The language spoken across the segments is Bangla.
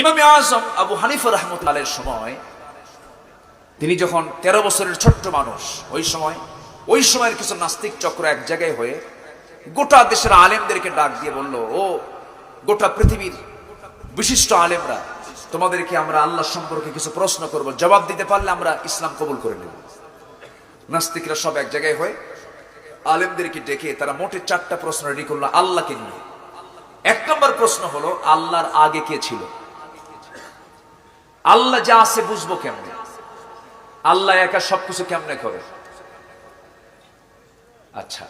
ইমামে আজম আবু হানিফা রহমতুল্লাহের সময়, তিনি যখন তেরো বছরের ছোট্ট মানুষ, ওই সময়, ওই সময়ের কিছু নাস্তিক চক্র এক জায়গায় হয়ে গোটা দেশের আলেমদেরকে ডাক দিয়ে বলল, ও, গোটা পৃথিবীর বিশিষ্ট আলেমরা, তোমাদেরকে আমরা আল্লাহ সম্পর্কে কিছু প্রশ্ন করব, জবাব দিতে পারলে আমরা ইসলাম কবুল করে নেব। নাস্তিকরা সব এক জায়গায় হয়ে আলেমদেরকে ডেকে তারা মোটে চারটা প্রশ্ন রেডি করল আল্লাহকে নিয়ে। এক নম্বর প্রশ্ন হলো, আল্লাহর আগে কে ছিল? আল্লাহ যা আছে বুঝব কেমনে? আল্লাহ একা সবকিছু কেমনে করে? আচ্ছা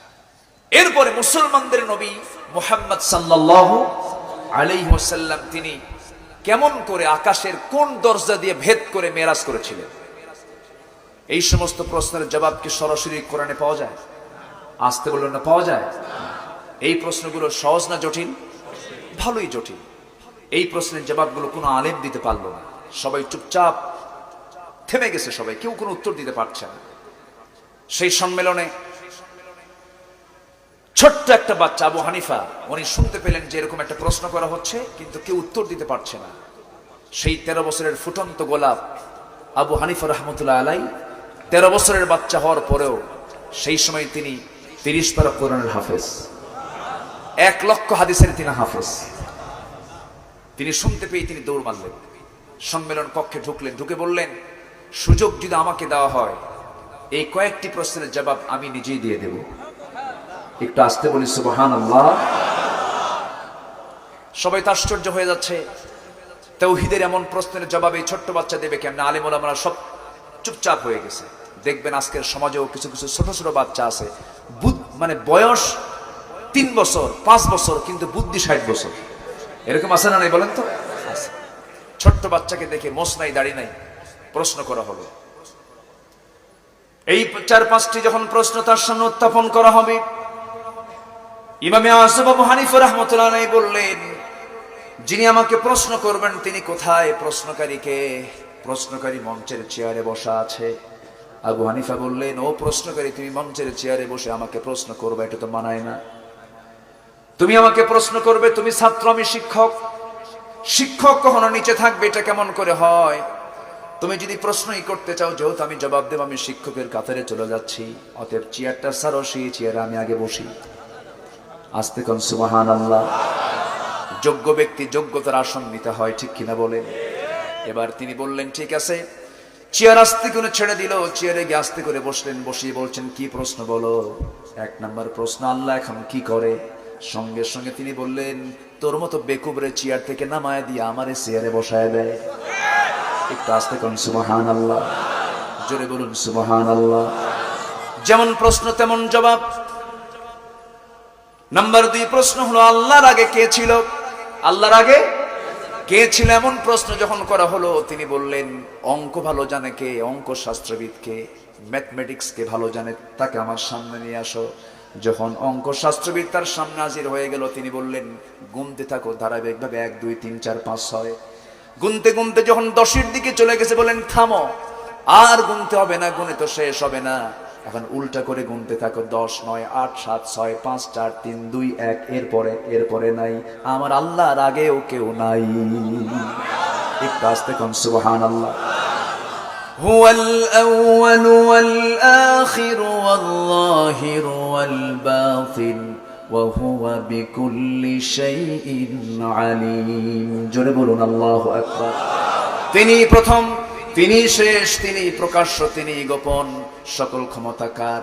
এরপরে মুসলমানদের নবী মোহাম্মদ সাল্লাল্লাহু আলাইহি ওয়াসাল্লাম তিনি কেমন করে আকাশের কোন দরজা দিয়ে ভেদ করে মেরাজ করেছিলেন? এই সমস্ত প্রশ্নের জবাব কি সরাসরি কোরআনে পাওয়া যায়? আসতে বললেন না, পাওয়া যায়? এই প্রশ্নগুলো সহজ না জটিল? ভালোই জটিল। এই প্রশ্নের জবাবগুলো কোনো আলেম দিতে পারল না। সবাই চুপচাপ থেমে গেছে সবাই, কেউ কোনো উত্তর দিতে পারছে না। সেই সম্মেলনে ছোট্ট একটা বাচ্চা, আবু হানিফা, উনি শুনতে পেলেন যে এরকম একটা প্রশ্ন করা হচ্ছে, কিন্তু কেউ উত্তর দিতে পারছে না। সেই তেরো বছরের ফুটন্ত গোলাপ আবু হানিফা রহমতুল্লাহ আলাই, তেরো বছরের বাচ্চা হওয়ার পরেও সেই সময় তিনি তিরিশ পারা কোরআনের হাফেজ। এক লক্ষ হাদিসের তিনি হাফেজ। তিনি শুনতে পেয়ে তিনি দৌড় মারলেন। সম্মেলন কক্ষে ঢুকলেন, ঢুকে বললেন, সুযোগ যদি আমাকে দেওয়া হয়, এই কয়েকটি প্রশ্নের জবাব আমি নিজেই দিয়ে দেব। একটু আসতে বলি সুবহান সবাই তো আশ্চর্য হয়ে যাচ্ছে। তৌহিদের এমন প্রশ্নের জবাব এই ছোট্ট বাচ্চা দেবে কেমন? আলিম ওলামারা সব চুপচাপ হয়ে গেছে। দেখবেন আজকের সমাজেও কিছু কিছু ছোট ছোট বাচ্চা আছে। মানে বয়স তিন বছর, পাঁচ বছর, কিন্তু বুদ্ধি ষাট বছর। এরকম আছে না নাই বলেন তো। ছোট্ট বাচ্চাকে দেখে মোস নাই দাড়ি নাই। প্রশ্ন করা হবে এই চার পাঁচটি যখন প্রশ্ন তার সামনে উত্থাপন করা হবে, ইমামে আসব হানিফা রহমতুল্লাহ বললেন, যিনি আমাকে প্রশ্ন করবেন, তিনি কোথায়? প্রশ্নকারীকে, প্রশ্নকারী মঞ্চের চেয়ারে বসা আছে। আবু হানিফা বললেন, ও প্রশ্নকারী, তুমি মঞ্চের চেয়ারে বসে আমাকে প্রশ্ন করবে, এটা তো মানায় না। তুমি আমাকে প্রশ্ন করবে, তুমি ছাত্র, আমি শিক্ষক। শিক্ষক কখনো নিচে থাকবে, এটা কেমন করে হয়? তুমি যদি প্রশ্নই করতে চাও, যেহেতু আমি জবাব দেব, আমি শিক্ষকের কাতারে চলে যাচ্ছি। অতএব চেয়ারটা সারো, সেই চেয়ারে আমি আগে বসি। আসতে কোন সুবাহান আল্লাহ যোগ্য ব্যক্তি যোগ্যতার আসন নিতে হয়, ঠিক কিনা বলে? এবার তিনি বললেন, ঠিক আছে। চেয়ার আস্তে করে ছেড়ে দিল, চেয়ারে গিয়ে আস্তে করে বসলেন, বসিয়ে বলছেন, কি প্রশ্ন বলো? এক নম্বর প্রশ্ন, আল্লাহ এখন কি করে? সঙ্গে সঙ্গে তিনি বললেন তোর মতো বেকুবরে চেয়ার থেকে নামায় দিয়ে আমারে চেয়ারে বসায় দেয়। একটু আস্তে কোন সুবহান আল্লাহ জোরে বলুন সুবহান আল্লাহ যেমন প্রশ্ন, তেমন জবাব। নাম্বার দুই প্রশ্ন হলো, আল্লাহর আগে কে ছিল? আল্লাহর আগে কে ছিল? এমন প্রশ্ন যখন করা হলো, তিনি বললেন, অঙ্ক ভালো জানে কে? অঙ্ক শাস্ত্রবিদ কে? ম্যাথমেটিক্স কে ভালো জানে? তাকে আমার সামনে নিয়ে আসো। যখন অঙ্ক শাস্ত্রবিদ তার সামনে হাজির হয়ে গেল, তিনি বললেন গুনতে থাকো, ধারাবাহিকভাবে এক, দুই, তিন, চার, পাঁচ, ছয়। গুনতে গুনতে যখন দশের দিকে চলে গেছে বলেন থামো, আর গুনতে হবে না গুনে তো শেষ হবে না। এখন উল্টা করে গুনতে থাকো, দশ, নয়, আট, সাত, ছয়, পাঁচ, চার, তিন, দুই, এক, এরপরে এরপরে নাই। আমার আল্লাহর আগেও কেউ নাই। একটু আসতে কন সুবহান আল্লাহ هو الأول والآخر والظاهر والباطن وهو بكل شيء عليم জোরে বলুন আল্লাহ আকবার তিনি প্রথম তিনি শেষ তিনি প্রকাশ্য তিনি গোপন সকল ক্ষমতা কার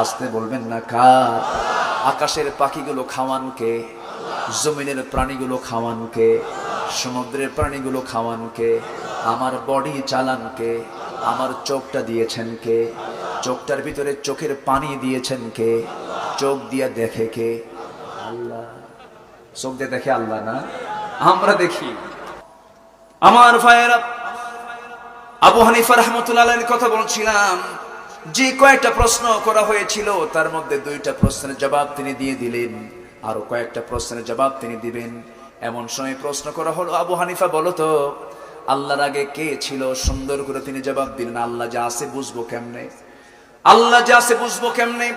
আসতে বলবেন না কার আকাশের পাখিগুলো খাওয়ান কে জমিনের প্রাণীগুলো খাওয়ান কে সমুদ্রের প্রাণীগুলো খাওয়ান কে আমার বডি চালান কে? আমার চোখটা দিয়েছেন কে? চোখটার ভিতরে চোখের পানি দিয়েছেন কে? চোখ দিয়ে দেখে কে? আল্লাহ। চোখ দিয়ে দেখে আল্লাহ না? আমরা দেখি। আমার ভাইয়েরা, আবু হানিফা রহমতুল্লাহ কথা বলছিলাম। যে কয়েকটা প্রশ্ন করা হয়েছিল, তার মধ্যে দুইটা প্রশ্নের জবাব তিনি দিয়ে দিলেন, আরও কয়েকটা প্রশ্নের জবাব তিনি দিবেন। এমন সময় প্রশ্ন করা হলো, আবু হানিফা বলো তো আল্লাহর আগে কে ছিল? সুন্দর করে তিনি জবাব দিলেন, আল্লাহ যা আছে বুঝব কেমনে? আল্লাহ যা আছে বুঝব কেমনে?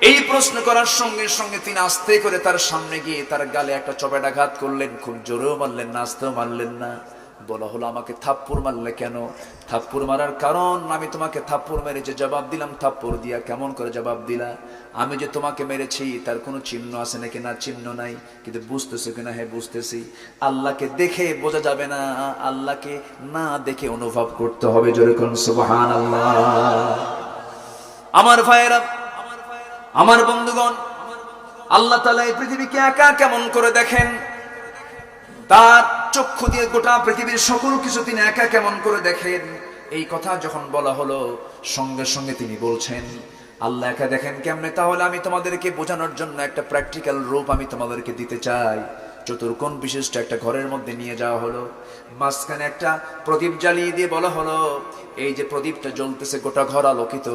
এই প্রশ্ন করার সঙ্গে সঙ্গে তিনি আস্তে করে তার সামনে গিয়ে তার গালে একটা চপেটাঘাত করলেন, খুব জোরেও মারলেন না, আস্তেও মারলেন না। বলা হলো, আমাকে থাপ্পড় মারলে কেন? থাপ্পড় মারার কারণ আমি তোমাকে থাপ্পড় মেরে যে জবাব দিলাম, থাপ্পড় দিয়া কেমন করে জবাব দিলা? আমি যে তোমাকে মেরেছি, তার কোনো চিহ্ন আছে নাকি? না, চিহ্ন নাই, কিন্তু বুঝতেছি কিনা? হ্যাঁ বুঝতেছি। আল্লাহকে দেখে বোঝা যাবে না, আল্লাহকে না দেখে অনুভব করতে হবে যেরকম সুবহান আমার ভাইয়েরা, আমার বন্ধুগণ, আল্লাহ তালা এই পৃথিবীকে একা কেমন করে দেখেন? তার চক্ষু দিয়ে গোটা পৃথিবীর সকল কিছু তিনি একা কেমন করে দেখেন? এই কথা যখন বলা হলো, সঙ্গে সঙ্গে তিনি বলছেন, আল্লাহ একা দেখেন কেমনে? তাহলে আমি তোমাদেরকে বোঝানোর জন্য একটা প্র্যাকটিক্যাল রূপ আমি তোমাদেরকে দিতে চাই। চতুর্কোণ বিশিষ্ট একটা ঘরের মধ্যে নিয়ে যাওয়া হলো। মাঝখানে একটা প্রদীপ জ্বালিয়ে দিয়ে বলা হলো, এই যে প্রদীপটা জ্বলতেছে গোটা ঘর আলোকিত,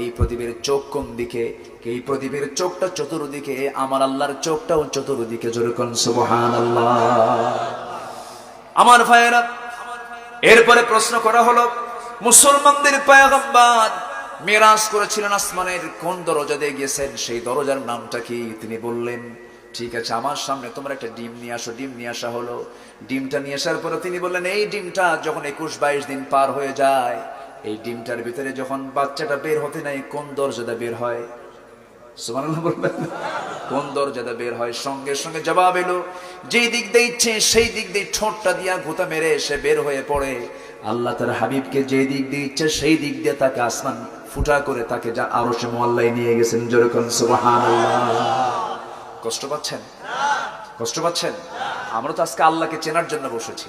এই প্রদীপের চোখ কোন দিকে? এই প্রদীপের চোখটা চতুর্দিকে, আমার আল্লাহর চোখটাও চতুর্দিকে। যেরকম সুবহান আমার ভাইয়েরা, এরপরে প্রশ্ন করা হলো, মুসলমানদের পায়গম্বর মেরাজ করেছিলেন আসমানের কোন দরজা দিয়ে গিয়েছেন? সেই দরজার নামটা কি তিনি বললেন? ঠিক আছে, আমার সামনে তোমরা একটা ডিম নিয়ে আসো, ডিম নিয়ে আসা হলো। ডিমটা নিয়ে আসার পরে তিনি বললেন, এই ডিমটা যখন একুশ বাইশ দিন পার হয়ে যায়, এই ডিমটার ভিতরে যখন বাচ্চাটা বের হতে নাই, কোন দরজাটা বের হয়? সুবহানাল্লাহ বলবেন। কোন দরজাটা বের হয়? সঙ্গে সঙ্গে জবাব এলো, যেই দিক দিয়ে ইচ্ছে, সেই দিক দিয়ে ঠোঁটটা দিয়া ঘুতা মেরে সে বের হয়ে পড়ে। আল্লাহ তার হাবিবকে যে দিক দিয়ে ইচ্ছে, সেই দিক দিয়ে তাকে আসমান ফুটা করে তাকে যা আরও সে মোয়াল্লায় নিয়ে গেছেন। যেরকম সুবহানাল্লাহ। কষ্ট পাচ্ছেন? কষ্ট পাচ্ছেন? আমরা তো আজকে আল্লাহকে চেনার জন্য বসেছি।